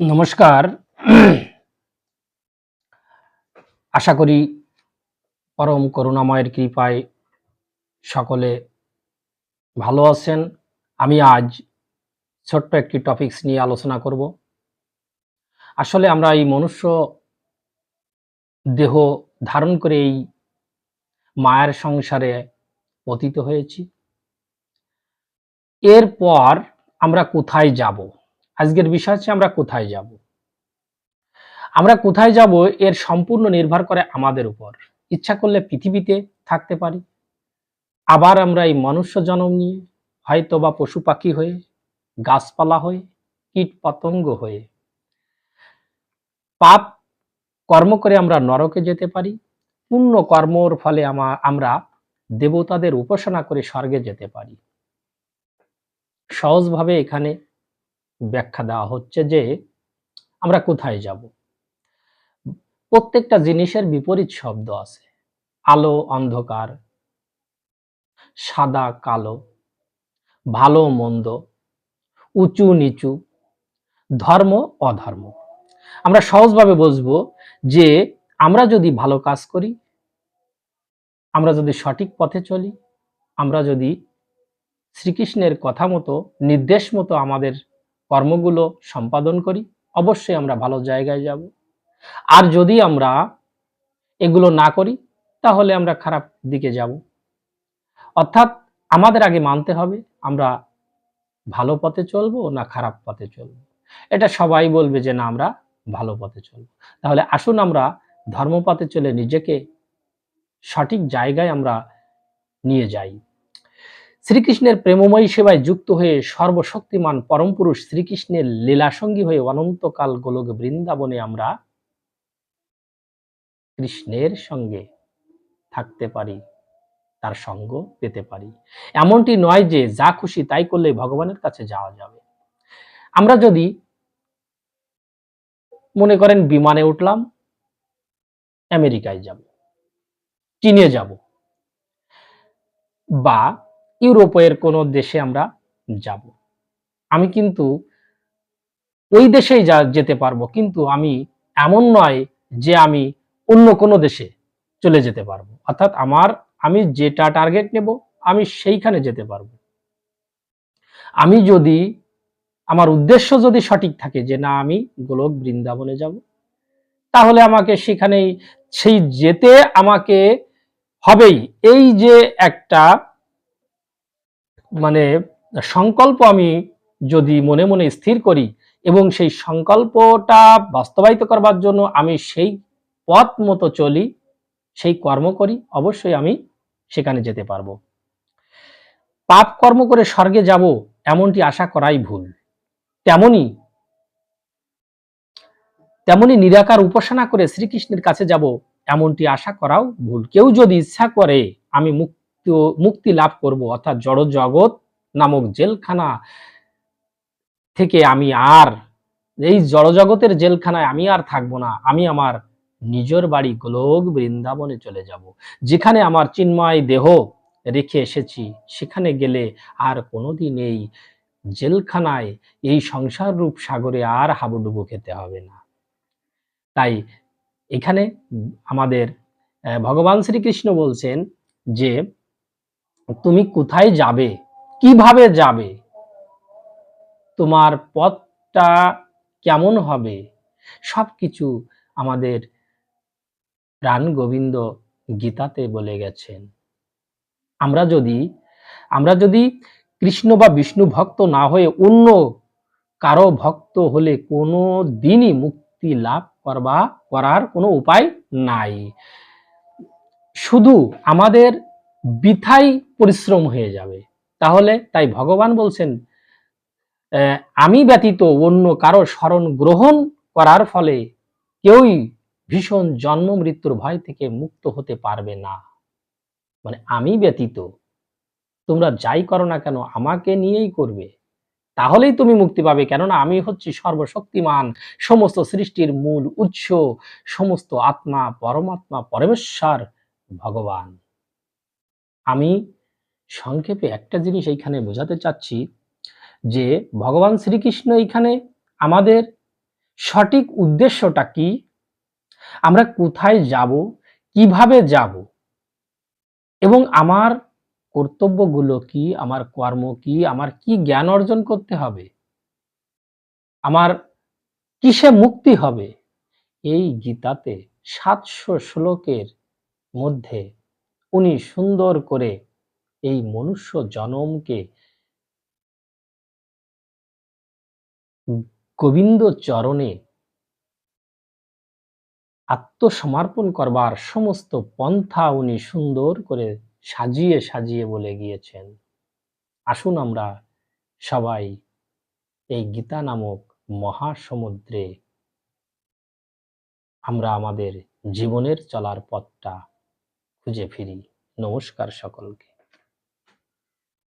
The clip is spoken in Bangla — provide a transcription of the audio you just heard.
নমস্কার। আশা করি পরম করুণাময়ের কৃপায় সকলে ভালো আছেন। আমি আজ ছোট্ট একটি টপিকস নিয়ে আলোচনা করব। আসলে আমরা এই মনুষ্য দেহ ধারণ করে এই মায়ের সংসারে পতিত হয়েছি। এরপর আমরা কোথায় যাব? আজকের বিষয় হচ্ছে আমরা কোথায় যাব? আমরা কোথায় যাব এর সম্পূর্ণ নির্ভর করে আমাদের উপর। ইচ্ছা করলে পৃথিবীতে থাকতে পারি। আবার আমরা এই মনুষ্য জন্ম নিয়ে হয়তো বা পশু পাখি হয়ে, গাছপালা হয়ে, কীট পতঙ্গ হয়ে পাপ কর্ম করে আমরা নরকে যেতে পারি পুণ্য কর্মর ফলে আমরা দেবতাদের উপাসনা করে স্বর্গে যেতে পারি। সহজভাবে এখানে ব্যাখ্যা দেওয়া হচ্ছে যে আমরা কোথায় যাব। প্রত্যেকটা জিনিসের বিপরীত শব্দ আছে। আলো, অন্ধকার, সাদা, কালো, ভালো, মন্দ, উঁচু, নিচু, ধর্ম, অধর্ম। আমরা সহজভাবে বুঝব যে আমরা যদি ভালো কাজ করি, আমরা যদি সঠিক পথে চলি, আমরা যদি শ্রীকৃষ্ণের কথা মতো, নির্দেশ মতো আমাদের কর্মগুলো সম্পাদন করি, অবশ্যই আমরা ভালো জায়গায় যাব। আর যদি আমরা এগুলো না করি, তাহলে আমরা খারাপ দিকে যাব। অর্থাৎ আমাদের আগে মানতে হবে, আমরা ভালো পথে চলবো না খারাপ পথে চলবো। এটা সবাই বলবে যে না, আমরা ভালো পথে চলবো। তাহলে আসুন আমরা ধর্মপথে চলে নিজেকে সঠিক জায়গায় আমরা নিয়ে যাই। শ্রীকৃষ্ণের প্রেমময়ী সেবায় যুক্ত হয়ে সর্বশক্তিমান পরম পুরুষ শ্রীকৃষ্ণের লীলাসঙ্গী হয়ে অনন্তকাল গোলক বৃন্দাবনে আমরা কৃষ্ণের সঙ্গে থাকতে পারি, তার সঙ্গ পেতে পারি। এমনটি নয় যে যা খুশি তাই করলে ভগবানের কাছে যাওয়া যাবে। আমরা যদি মনে করেন বিমানে উঠলাম, আমেরিকায় যাব, চীনে যাব বা ইউরোপের কোনো দেশে আমরা যাব। আমি কিন্তু ওই দেশেই যা যেতে পারব, কিন্তু আমি এমন নয় যে আমি অন্য কোনো দেশে চলে যেতে পারব। অর্থাৎ আমার, আমি যেটা টার্গেট নেব, আমি সেইখানে যেতে পারব। আমি যদি, আমার উদ্দেশ্য যদি সঠিক থাকে যে না, আমি গোলক বৃন্দাবনে যাব, তাহলে আমাকে সেখানেই, সেই যেতে আমাকে হবেই। এই যে একটা মানে সংকল্প আমি যদি মনে মনে স্থির করি এবং সেই সংকল্পটা বাস্তবায়িত করবার জন্য আমি সেই পথ মতো চলি, সেই কর্ম করি, অবশ্যই আমি সেখানে যেতে পারব। পাপ কর্ম করে স্বর্গে যাব এমনটি আশা করাই ভুল। তেমনি তেমনি নিরাকার উপাসনা করে শ্রীকৃষ্ণের কাছে যাব এমনটি আশা করাও ভুল। কেউ যদি ইচ্ছা করে আমি মুক্তি মুক্তি মুক্তি লাভ করব, অর্থাৎ জড় জগৎ নামক জেলখানা থেকে আমি আর, এই জড়জগতের জেলখানায় আমি আর থাকব না, আমি আমার নিজের বাড়ি গোলক বৃন্দাবনে চলে যাব, যেখানে আমার চিন্ময় দেহ রেখে এসেছি, সেখানে গেলে আর কোনোদিন এই জেলখানায়, এই সংসার রূপ সাগরে আর হাবুডুবু খেতে হবে না। তাই এখানে আমাদের ভগবান শ্রীকৃষ্ণ বলছেন যে তুমি কোথায় যাবে? কীভাবে যাবে? তোমার পথটা কেমন হবে? সবকিছু আমাদের প্রাণ গোবিন্দ গীতাতে বলে গেছেন। আমরা যদি আমরা যদি কৃষ্ণ বা বিষ্ণু ভক্ত না হয়ে অন্য কারও ভক্ত হলে কোনো দিনই মুক্তি লাভ করবা, করার কোনো উপায় নাই। শুধু আমাদের বৃথাই পরিশ্রম হয়ে যাবে। তাহলে তাই ভগবান বলছেন আমি ব্যতীত অন্য কারও স্মরণ গ্রহণ করার ফলে কেউই ভীষণ জন্ম মৃত্যুর ভয় থেকে মুক্ত হতে পারবে না। মানে আমি ব্যতীত, তোমরা যাই করো না কেন, আমাকে নিয়েই করবে। তাহলেই তুমি মুক্তি পাবে, কেননা আমি হচ্ছি সর্বশক্তিমান, সমস্ত সৃষ্টির মূল উৎস, সমস্ত আত্মা, পরমাত্মা, পরমেশ্বর ভগবান। আমি সংক্ষেপে একটা জিনিস এইখানে বোঝাতে চাচ্ছি যে ভগবান শ্রীকৃষ্ণ এইখানে আমাদের সঠিক উদ্দেশ্যটা কি? আমরা কোথায় যাব? কীভাবে যাব? এবং আমার কর্তব্যগুলো কি? আমার কর্ম কি? আমার কি জ্ঞান অর্জন করতে হবে? আমার কিসে মুক্তি হবে? এই গীতাতে সাতশো শ্লোকের মধ্যে উনি সুন্দর করে এই মনুষ্য জনমকে গোবিন্দ চরণে আত্মসমর্পণ করবার সমস্ত পন্থা উনি সুন্দর করে সাজিয়ে সাজিয়ে বলে গিয়েছেন। আসুন আমরা সবাই এই গীতা নামক মহাসমুদ্রে আমরা আমাদের জীবনের চলার পথটা খুঁজে ফিরি। নমস্কার সকলকে।